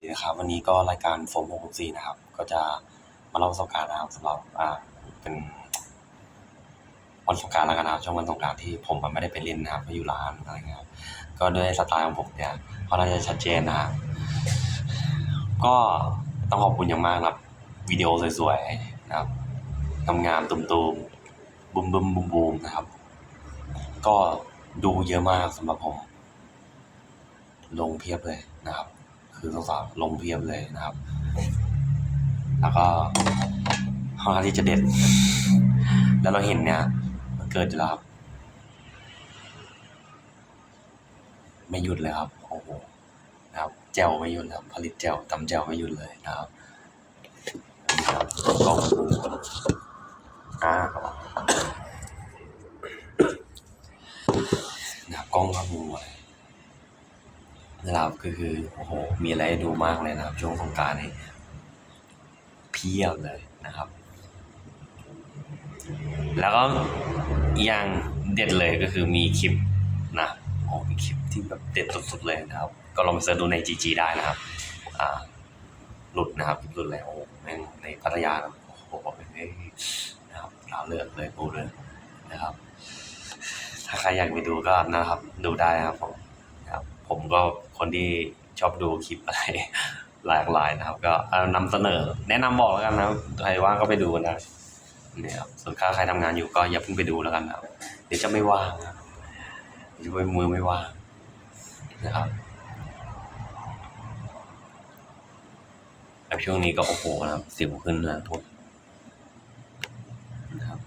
วัสดีนะครับวันนี้ก็รายการโฟมหกสี่นะครับ ก็จะมาเล่าประสบการณ์นะครับสำหรับอ่าเป็นวันสงการแล้วกันนะครับช่วงวันสงการที่ผมมันไม่ได้ไปเล่นนะครับไปอยู่ร้านอะไรเงี้ยก็ด้วยสไตล์ของผมเนี่ยเขาน่าจะชัดเจนนะครับก็ต้องขอบคุณอย่างมากครับวิดีโอสวยๆนะครับงามๆตุ่มๆบุมบุมบุมบูมๆนะครับ ก็ดูเยอะมากสำหรับผม ลงเพียบเลยนะครับ คือสาวๆลงเพียบเลยนะครับ แล้วก็ค่อนข้างที่จะเด็ดแล้วเราเห็นเนี่ย มันเกิดอยู่แล้วครับ ไม่หยุดเลยครับ โอ้โหนะครับแจวไม่หยุดครับ ผลิตแจวตำแจวไม่หยุดเลยนะครับนี่ครับกล้องอ่าครับนะครับกล้องครับมูอะไร นะครับคือคือโอ้โหมีอะไรให้ดูมากเลยนะครับ ช่วงสงการนี่เพียบเลยนะครับ แล้วก็อย่างเด็ดเลยก็คือมีคลิปนะโอ้มีคลิปที่แบบเด็ดสุดๆเลยนะครับ ก็ลองไปเสิร์ชดูใน GG ได้นะครับอ่าหลุดนะครับคลิปหลุดเลยโอ้โหแม่งในพัทยานะโอ้โหเฮ้นะครับลาวเลือดเลยกูเลยนะครับ ถ้าใครอยากไปดูก็นะครับ ดูได้นะครับผมครับ ผมก็คนที่ชอบดูคลิปอะไรหลากหลายนะครับ ก็เอานำเสนอ แนะนำบอกแล้วกันนะใครว่างก็ไปดูนะเนี่ยครับส่วนถ้าใครทำงานอยู่ก็อย่าเพิ่งไปดูแล้วกันนะครับเดี๋ยวจะไม่ว่างนะครับเดี๋ยวจะมือไม่ว่างนะครับแล้วช่วงนี้ก็โอ้โหนะครับสิวขึ้นนะทุกนะครับ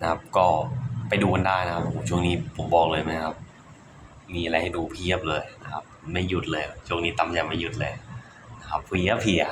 นะครับก็ ไปดูกันได้นะครับช่วงนี้ผมบอกเลยนะครับ มีอะไรให้ดูเพียบเลยนะครับ ไม่หยุดเลย ช่วงนี้ตำยำไม่หยุดเลยนะครับเพียเพีย